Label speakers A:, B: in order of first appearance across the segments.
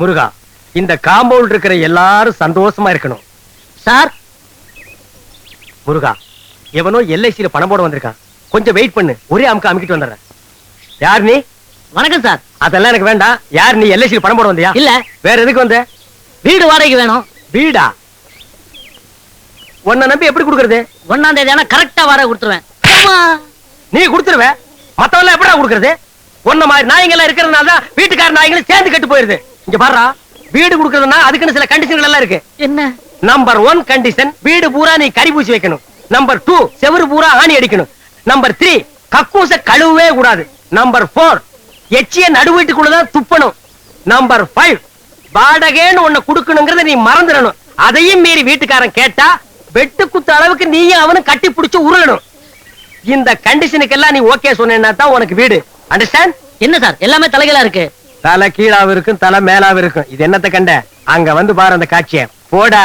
A: முருகா இந்த காம்பவுண்ட் இருக்கிற எல்லாரும் சந்தோஷமா இருக்கணும்.
B: சார்
A: முருகா எவனோ எல்ஐசியில பணம் போட வந்திருக்கான். கொஞ்சம் வெயிட் பண்ணு ஒரே அமுக்கு அமுக்கிட்டு வந்துடுறேன். யார் நீ?
B: வணக்கம் சார்
A: அதெல்லாம் எனக்கு வேண்டாம். யார் நீ எல்ஐசியில பணம் போட வந்தியா?
B: இல்ல.
A: வேற எதுக்கு வந்த?
B: வீடு வாடகைக்கு வேணும்.
A: வீடா? உன்னை நம்பி எப்படி கொடுக்கறது?
B: ஒன்னாம் தேதி ஆனா கரெக்டா வாடகை கொடுத்துருவேன்.
A: நீ கொடுத்துருவ? மத்தவெல்லாம் எப்படா கொடுக்கறது? உன்ன மாதிரி நாய்ங்க எல்லாம் இருக்கிறதுனால தான் வீட்டுக்கார நாய்களும் சேர்ந்து கெட்டு போயிருது. இங்க பாருடா வீடு கொடுக்கறதுன்னா அதுக்குன்னு சில கண்டிஷன்கள் எல்லாம் இருக்கு.
B: என்ன?
A: நம்பர் ஒன் கண்டிஷன் வீடு பூரா நீ கறி பூசி வைக்கணும். நம்பர் டூ செவுரு பூரா ஆணி அடிக்கணும். நம்பர் த்ரீ கக்கூச கழுவவே கூடாது. நம்பர் போர் எச்சிய நடு வீட்டுக்குள்ளதான் துப்பணும். நம்பர் ஃபைவ் வாடகைன்னு ஒண்ணு கொடுக்கணுங்கிறத நீ மறந்துடணும். அதையும் மீறி வீட்டுக்காரன் கேட்டா வெட்டு குத்த அளவுக்கு நீயும் அவனும் கட்டி பிடிச்சு உருளணும். இந்த கண்டிஷனுக்கெல்லாம் நீ ஓகே சொன்னா தான் உனக்கு வீடு. அண்டர்ஸ்டாண்ட்
B: என்ன சார்? எல்லாமே தலைகளா இருக்கு.
A: தலை கீழாவும் இருக்கும் தலை மேலாவும் இருக்கும் இது என்னத்த கண்ட? அங்க வந்து பாரு அந்த காட்சிய. போடா.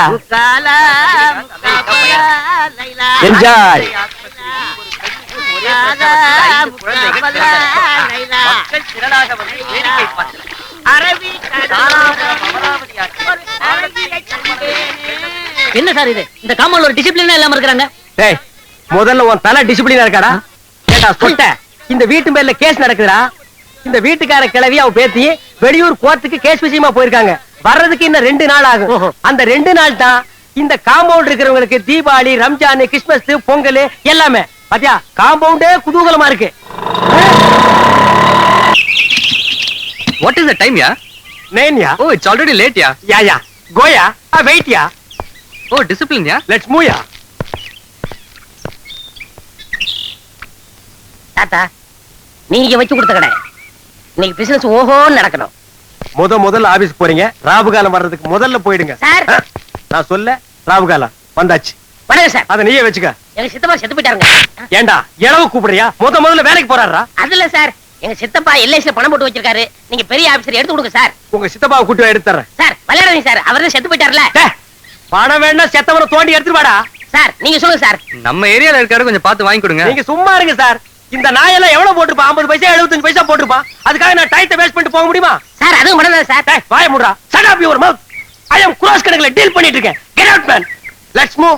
A: என்ஜாய்
B: என்ன சார் இது? இந்த காம்பவுண்ட்ல ஒரு டிசிப்ளினா இல்லாம இருக்கிறாங்க.
A: டேய் முதல்ல உன் தலை டிசிப்ளினா இருக்காடா. கேட்டா சொட்ட? இந்த வீட்டு பேர்ல கேஸ் நடக்குதுடா. இந்த வீட்டுக்கார கிளவி அவ பேத்தி வெளியூர் கோர்ட்டுக்கு கேஸ் விஷயமா போயிருக்காங்க. வர்றதுக்கு இன்னும் ரெண்டு நாள் ஆகும். அந்த ரெண்டு நாள் தான் இந்த காம்பவுண்ட் இருக்கிறவங்களுக்கு தீபாவளி ரம்ஜான் கிறிஸ்மஸ் பொங்கல் எல்லாமே. பாத்தியா? காம்பவுண்டே குதூகலமா இருக்கு.
C: What is the time, yeah?
A: நேன்யா
C: Oh, it's already late, yeah.
A: Yeah yeah. கோயா வெயிட்யா
C: Oh, discipline, yeah.
A: லெட்ஸ் மூயா
B: தாத்தா நீங்க வச்சு கொடுத்த கடை. இன்னைக்கு பிசினஸ் ஓஹோன்னு நடக்கணும்.
A: முத முதல்ல ஆபீஸ் போறீங்க. ராபுகாலம் வர்றதுக்கு முதல்ல போயிடுங்க.
B: சார்.
A: நான் சொல்ல ராபுகாலம் வந்தாச்சு.
B: வணக்கம் சார்.
A: அத நீயே வச்சுக்க.
B: எங்க சித்தப்பா செத்து போயிட்டாருங்க.
A: ஏண்டா இளவு கூப்பிடுறியா? முத முதல்ல வேலைக்கு போறாரா
B: அதுல சார். எங்க சித்தப்பா எல்ஐசில பணம் போட்டு வச்சிருக்காரு. நீங்க பெரிய ஆபீசர் எடுத்து கொடுங்க சார்.
A: உங்க சித்தப்பாவை கூட்டி எடுத்து தர்றேன்.
B: சார் விளையாடுங்க சார். அவர் தான் செத்து போயிட்டார்ல.
A: பணம் வேணா செத்தவனை தோண்டி எடுத்துட்டு வாடா.
B: சார் நீங்க சொல்லுங்க சார்.
C: நம்ம ஏரியால இருக்காரு கொஞ்சம் பார்த்து வாங்கி கொடுங்க.
A: நீங்க சும்மா இருங்க சார். இந்த நாயெல்லாம் எவ்வளவு போட்டுருப்பான் ஐம்பது பைசா எழுபத்தஞ்சு பைசா போட்டுருப்பான் அதுக்காக நான் டயத்தை வேஸ்ட் பண்ணிட்டு போக முடியுமா?
B: சார் அதுவும் பண்ணதான் சார்.
A: வாய முடுறா shut up your mouth I am cross கணக்குல டீல் பண்ணிட்டு இருக்கேன். Get out man let's move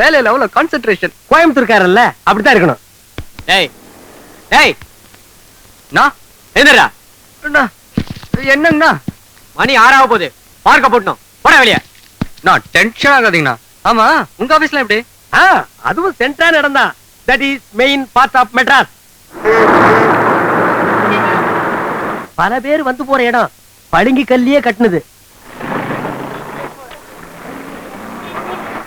C: வேலையில அவ்வளவு கான்சென்ட்ரேஷன்
A: கோயம்புத்தூர்காரல்ல அப்படித்தான் இருக்கணும். டேய் டேய்
C: நான் அண்ணா, என்னங்கண்ணா?
A: மணி ஆறாக போகுது. பார்க்க போட்டணும் போட வெளிய.
C: நான் டென்ஷன் ஆகாதீங்கண்ணா. ஆமா உங்க ஆபீஸ்ல எப்படி?
A: ஆ அதுவும் சென்ட்ரான இடம் தான் that is main part of Madras பல பேர் வந்து போற இடம். பளிங்கு கல்லியே கட்டுனது.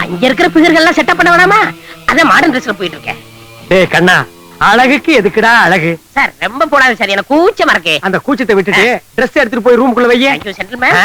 B: அங்க இருக்கிற பிகர்கள் எல்லாம் செட்டப் பண்ண வேணாமா? அதான் மாடர்ன் ட்ரெஸ்ல போயிட்டு இருக்கேன்
A: டேய் கண்ணா அழகுக்கு எதுக்குடா அழகு?
B: சார் ரொம்ப போடாது சார் எனக்கு கூச்சமா இருக்கு
A: அந்த கூச்சத்தை விட்டுட்டு Dress எடுத்துட்டு போய் ரூமுக்குள்ள வையே.
B: Thank you gentleman.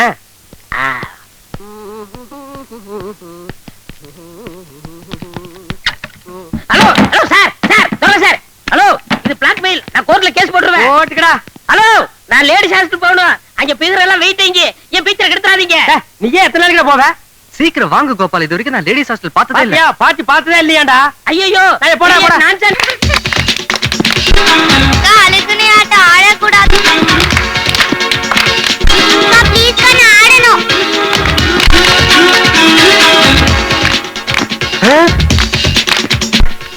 B: Hello hello sir sir சொல்லுங்க சார் ஹலோ இது பிளாக்மெயில் நான் கோர்ட்ல கேஸ் போட்டுருவேன்.
A: போட்டுக்கடா.
B: ஹலோ நான் லேடிஸ் ஹாஸ்டல் போகணும். அங்க பிகர் எல்லாம் வெயிட் என் பிக்சர் கெடுத்துறாதீங்க
A: டேய், நீ ஏன் எத்தனை நாளைக்கு போவ?
C: சீக்கிரம் வாங்க கோபால் இது வரைக்கும் நான் லேடிஸ் ஹாஸ்டல் பார்த்ததே இல்ல.
A: பாத்தியா? பாட்டி பார்த்ததே இல்லையாடா
B: ஐயோ
A: போடா, போடா.
D: அழுகுனே ஆட்டம் ஆடக்கூடாது. ஆடணும்.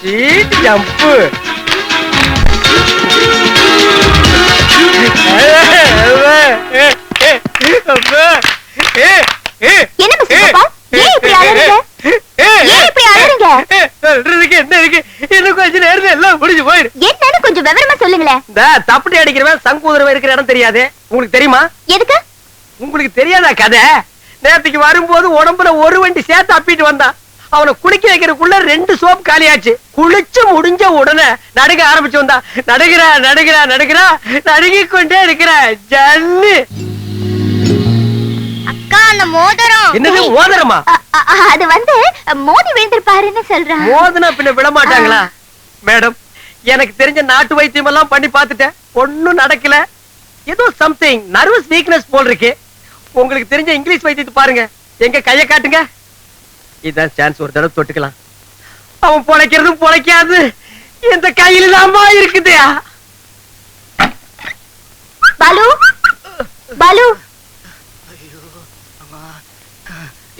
A: சீட்
D: சொல்லுங்களேன்
A: இந்த தப்படி அடிக்கிறவன் சங்கூதரவன் இருக்கிற இடம் தெரியாது. உங்களுக்கு தெரியுமா?
D: எதுக்கு?
A: உங்களுக்கு தெரியாதா கதை? நேத்துக்கு வரும்போது உடம்புல ஒரு வண்டி சேர்த்து அப்பிட்டு வந்தான். அவனை குளிக்க வைக்கிறதுக்குள்ள ரெண்டு சோப் காலியாச்சு. குளிச்சு முடிஞ்ச உடனே நடுக ஆரம்பிச்சு வந்தா நடுகிறா நடுகிறா நடுகிறா கொண்டே இருக்கிற ஜன்னு.
D: அக்கா அந்த மோதிரம்.
A: என்னது ஓதரமா
D: அ- அ- அது வந்து மோதி விழுந்திருப்பாருன்னு சொல்றான்.
A: மோதனா பின்ன விட மாட்டாங்களா மேடம் எனக்கு தெரிஞ்ச நாட்டு வைத்தியம் எல்லாம் பண்ணி பார்த்துட்டேன். ஒண்ணும் நடக்கல. ஏதோ சம்திங் நர்வஸ் வீக்னஸ் போல் இருக்கு. உங்களுக்கு தெரிஞ்ச இங்கிலீஷ் வைத்தியத்தை பாருங்க. எங்க கைய காட்டுங்க. இதான் சான்ஸ் ஒரு தடவை தொட்டுக்கலாம். அவன் பொழைக்கிறதும் பொழைக்காது. இந்த கையில தாமா இருக்குது.
D: பாலு? பாலு?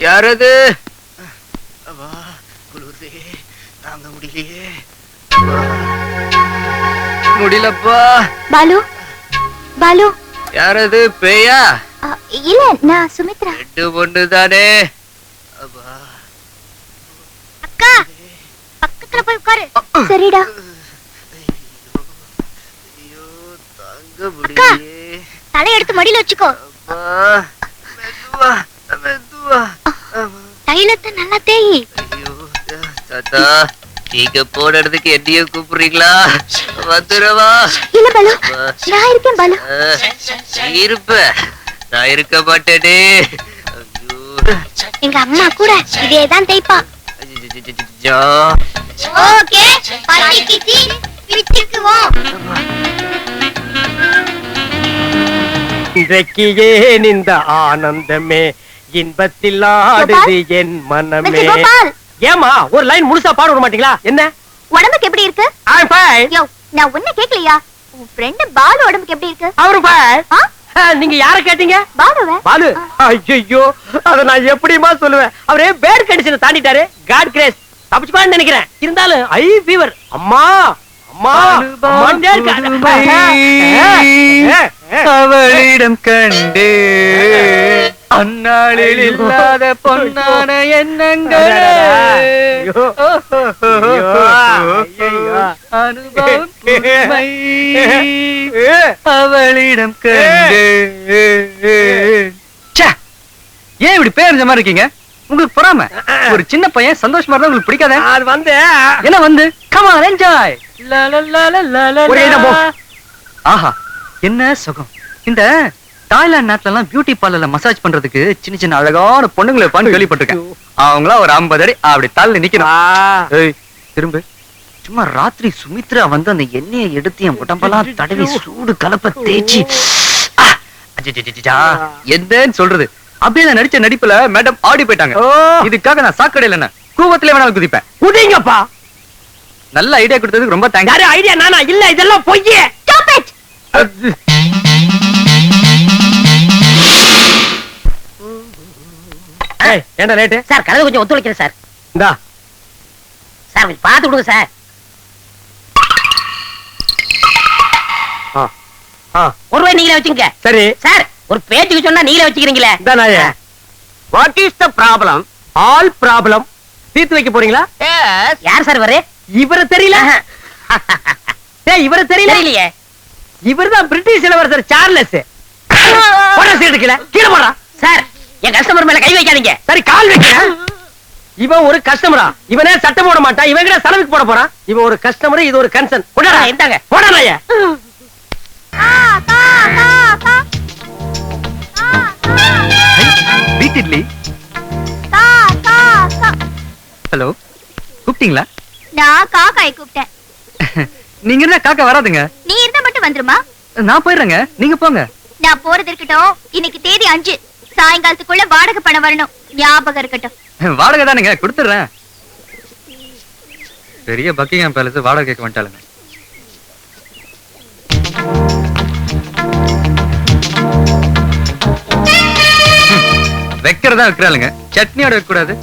C: யாரது? முடியலப்பா.
D: பாலு பாலு.
C: யாரது? பேயா?
D: அ, இல்ல நான் சுமித்ரா.
C: ரெண்டு பொண்ணு தானே.
D: அக்கா பக்கத்துல போய் உட்காரு. சரிடா. அக்கா தலை எடுத்து மடியில வச்சுக்கோ.
C: மெதுவா மெதுவா.
D: தைலத்தை நல்லா தேயி.
C: தாத்தா. நீங்க போடுறதுக்கு என்னையும் கூப்பிடுறீங்களா? வந்துடவா
D: இல்ல பாலு. நான் இருக்கேன் பாலு.
C: இருப்ப. நான் இருக்க மாட்டேனே.
D: எங்க அம்மா கூட இதேதான் தேய்ப்பா.
C: அஜிஜிஜிஜிஜா.
D: ஓகே பட்டிக்கிச்சி பிச்சுக்குவோம்
A: இன்றைக்கு ஏன் இந்த ஆனந்தமே இன்பத்தில் ஆடுது என் மனமே. ஏமா ஒரு லைன் முழுசா பாட விட மாட்டீங்களா? என்ன?
D: உடம்புக்கு எப்படி இருக்கு?
A: I'm fine.
D: யோ நான் உன்ன கேக்கலையா? உன் ஃப்ரெண்ட் பாலு உடம்புக்கு எப்படி இருக்கு?
A: அவரு fine.
D: ஆ?
A: ஆ, நீங்க யார கேட்டீங்க?
D: பாலுவ?
A: பாலு. ஐயோ அத நான் எப்படிமா சொல்லுவேன்? அவரே பேட் கண்டிஷனை தாண்டிட்டாரு. காட் கிரேஸ் தப்பிச்சுப்பான்னு நினைக்கிறேன். இருந்தாலும் ஐ ஃபீவர் அம்மா அம்மா அம்மாண்டே இருக்கா.
C: புதுமை
A: ஆ, ஆ, ஆ.
C: அவளிடம் கண்டு. அந்நாளில் இல்லாத பொன்னான எண்ணங்கள். அனுபவம் அவளிடம் கண்டு. ஏன் இப்படி பேரஞ்ச மாதிரி இருக்கீங்க? உங்களுக்கு பொறாம? ஒரு சின்ன பையன் சந்தோஷமா இருந்தா உங்களுக்கு பிடிக்காத?
A: அது வந்து.
C: என்ன வந்து? Come on enjoy. ஆஹா என்ன சுகம். இந்த தாய்லாந்து நாட்டுல எல்லாம் பியூட்டி பார்லர்ல மசாஜ் பண்றதுக்கு சின்ன சின்ன அழகான பொண்ணுங்களை இருப்பான்னு கேள்விப்பட்டிருக்கேன். அவங்களா ஒரு ஐம்பது அடி அப்படி தள்ளி நிக்கணும். திரும்ப. சும்மா ராத்திரி சுமித்ரா வந்து அந்த எண்ணெயை எடுத்து என் உடம்பெல்லாம் தடவி சூடு கலப்ப தேய்ச்சி. என்னன்னு சொல்றது. அப்படியே நான் நடிச்ச நடிப்புல மேடம் ஆடி போயிட்டாங்க. இதுக்காக நான் சாக்கடையில என்ன கூவத்திலே வேணாலும் குதிப்பேன்.
A: குதிங்கப்பா.
C: நல்ல ஐடியா கொடுத்ததுக்கு ரொம்ப தேங்க்ஸ்
A: யாரு ஐடியா நானா? இல்ல இதெல்லாம் பொய்யே. ஏன்டா லேட்டு
B: சார் கதவு கொஞ்சம் ஒத்துழைக்கிறேன் சார்.
A: இந்தா.
B: சார் கொஞ்சம் பார்த்து விடுங்க சார்.
A: ஆ, ஆ,
B: ஒரு ரூபாய் நீங்களே வச்சுங்க
A: சரி.
B: சார் ஒரு பேச்சுக்கு சொன்னா நீங்களே வச்சுக்கிறீங்களே.
A: நாயே what is the problem all problem தீர்த்து வைக்க போறீங்களா?
B: யார் சார் இவரு?
A: இவரை தெரியல? ஏய் இவரை தெரியல?
B: தெரியலையே.
A: இவர்தான் பிரிட்டிஷ் இளவரசர் சார்லஸ். போடா சீட்டு கீழே. கீழே போடா.
B: சார் என் கஸ்டமர் மேல கை வைக்காதீங்க.
A: சரி கால் வைக்கிறேன். இவன் ஒரு கஸ்டமரா இவனே சட்டம் போட மாட்டான். இவன் கிட்ட செலவுக்கு போட போறான். இவன் ஒரு கஸ்டமர் இது ஒரு கன்சர்ன் போடா.
B: இந்தாங்க.
A: போடா
C: வீட் இட்லி.
D: கா கா கா
C: ஹலோ கூப்பிட்டீங்களா?
D: நான் காக்காய் கூப்பிட்டேன்.
C: நீங்க இருந்தா காக்கா வராதுங்க.
D: நீ இருந்தா மட்டும் வந்துருமா?
C: நான் போயிடுறேங்க. நீங்க போங்க.
D: நான் போறது இருக்கட்டும். இன்னைக்கு தேதி அஞ்சு. சாயங்காலத்துக்குள்ள வாடகை பணம் வரணும். ஞாபகம் இருக்கட்டும்.
C: வாடகை தானுங்க கொடுத்துடுறேன். பெரிய பக்கிங்ஹாம் பேலஸ் வாடகை கேட்க வந்துட்டாளுங்க. வைக்கிறதா வைக்கிறாளுங்க. சட்னியோட வைக்க கூடாது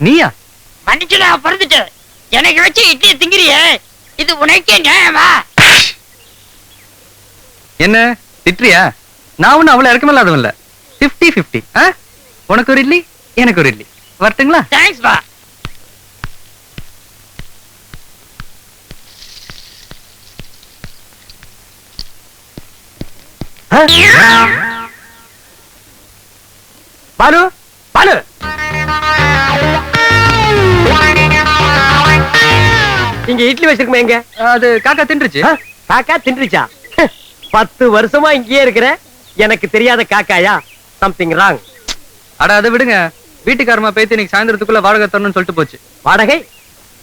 C: நீயா?
B: மன்னிச்சுடா பிறந்துட்டு எனக்கு வச்சு இட்லி திங்கிறியே? இது உனக்கே நியாயமா?
C: என்ன? திட்டுறியா? நான் ஒன்னும் அவ்வளவு இறக்கமில்லாதவன் இல்ல பிப்டி பிப்டி உனக்கு ஒரு இட்லி எனக்கு ஒரு இட்லி. வரட்டுங்களா?
B: தேங்க்ஸ் பா.
A: பாலு பாலு. இங்க இட்லி வச்சிருக்குமே எங்க?
C: அது காக்கா தின்றுச்சு.
A: காக்கா தின்றுச்சா? பத்து வருஷமா இங்கேயே இருக்கிற எனக்கு தெரியாத காக்காயா? சம்திங் ராங்
C: அட அதை விடுங்க. வீட்டுக்காரமா பேத்து இன்னைக்கு சாயந்தரத்துக்குள்ள வாடகை தரணும்னு சொல்லிட்டு போச்சு.
A: வாடகை?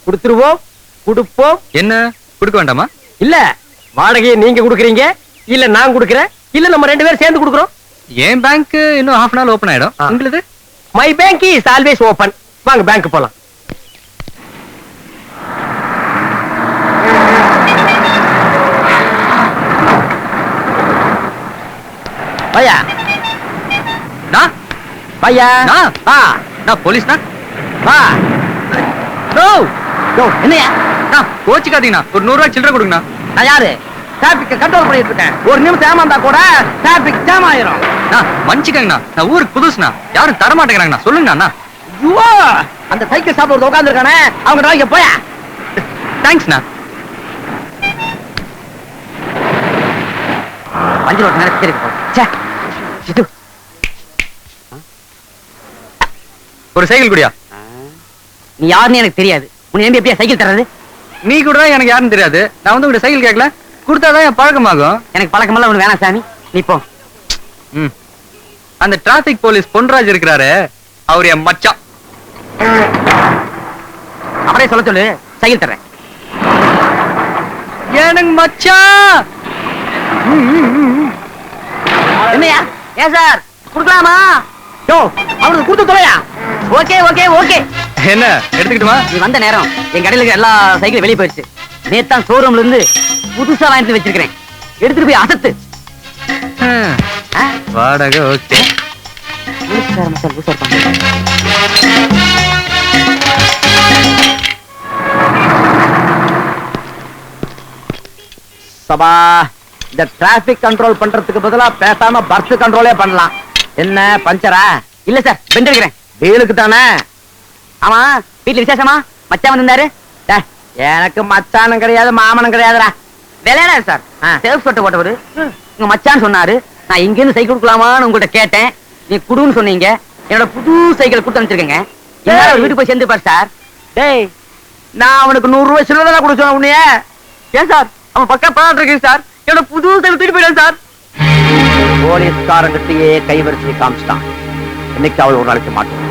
A: கொடுத்துருவோம் கொடுப்போம்.
C: என்ன? கொடுக்க வேண்டாமா?
A: இல்ல வாடகையை நீங்க கொடுக்குறீங்க இல்ல நான் கொடுக்குறேன் இல்ல நம்ம ரெண்டு பேரும் சேர்ந்து கொடுக்குறோம்.
C: என் பேங்க் இன்னும் ஹாஃப் அன் ஓபன் ஆயிடும்.
A: ஆ.
C: உங்களுது?
A: My bank is always open வாங்க பேங்க் போலாம். பையா?
C: நான்
A: பையா?
C: நான்?
A: வா
C: நான் போலீஸ்னா
A: வா. நோ. நோ
B: என்னையா?
C: நான் கோச்சிக்காதீங்கண்ணா. ஒரு நூறு ரூபாய் சில்லறை கொடுங்கண்ணா.
A: நான் யாரு? டிராபிக் கண்ட்ரோல் பண்ணிட்டு இருக்கேன் ஒரு நிமிஷம் ஏமாந்தா கூட டிராபிக் ஜாம் ஆயிரும்.
C: மன்னிச்சுக்கங்கண்ணா. நான் ஊருக்கு புதுசுண்ணா. யாரும் தர மாட்டேங்கிறாங்கண்ணா. சொல்லுங்கண்ணா.
A: ஐயோ அந்த சைக்கிள் ஒரு உட்கார்ந்து இருக்கானே அவங்க வாங்க போயா.
C: தேங்க்ஸ்ண்ணா.
A: அஞ்சு ரோட்டு நேரம் சரி ச்சே இது
C: ஒரு சைக்கிள் குடியா?
A: நீ யாருன்னு எனக்கு தெரியாது. உன்னை நம்பி எப்படியா சைக்கிள் தர்றது?
C: நீ கூட எனக்கு யாருன்னு தெரியாது. நான் வந்து உங்கள்ட்ட சைக்கிள் கேட்கல. கொடுத்தாதான் என் பழக்கமாகும்.
A: எனக்கு பழக்கமெல்லாம் ஒண்ணு வேணாம் சாமி. நீ போ.
C: ம். அந்த டிராபிக் போலீஸ் பொன்ராஜ் இருக்கிறாரு. அவர் என் மச்சான்.
A: அவரே சொல்ல சொல்லு. சைக்கிள் தர்றேன்.
C: எனக்கு மச்சான்.
E: என்னையா? ஏன் சார்? குடுக்கலாமா?
F: யோ அவனுக்கு கொடுத்து தொலையா
E: ஓகே ஓகே ஓகே.
C: என்ன எடுத்துக்கிட்டுமா?
E: நீ வந்த நேரம் என் கடையில எல்லா சைக்கிளும் வெளியே போயிடுச்சு. நேத்தான் ஷோரூம்ல இருந்து புதுசா வாங்கிட்டு வச்சிருக்கிறேன். எடுத்துட்டு போய் அசத்து?
C: வாடகை ஓகே.
F: சபா இந்த டிராபிக் கண்ட்ரோல் பண்றதுக்கு பதிலா பேசாம பர்த் கண்ட்ரோலே பண்ணலாம். என்ன பஞ்சரா
E: இல்ல சார் பெண்ட் எடுக்கிறேன்
F: வெயிலுக்கு தானே?
E: ஆமா வீட்டுல விசேஷமா? மச்சான்
F: டேய், எனக்கு மச்சானும் கிடையாது மாமனும் கிடையாதுடா.
E: விளையாட சார். சேவ் சொட்ட போட்டவரு. உங்க மச்சான் சொன்னாரு நான் இங்க இருந்து சைக்கிள் கொடுக்கலாமான்னு உங்கள்ட்ட கேட்டேன். நீ குடுன்னு சொன்னீங்க. என்னோட புது சைக்கிள் கொடுத்து அனுப்பிச்சிருக்கேங்க. எல்லாரும் வீட்டுக்கு போய் சேர்ந்துப்பார் சார்
F: டேய். நான் அவனுக்கு நூறு ரூபாய் சில்லறை சொன்ன உன்னைய.
E: ஏன் சார் அவன் பக்கா பணம் இருக்கு சார் என்னோட புது சைக்கிள் தூக்கிட்டு போயிட்டான் சார்
F: போலீஸ்காரங்கிட்டயே கைவரிசை காமிச்சிட்டான். இன்னைக்கு அவள் ஒரு நாளைக்கு மாட்டோம்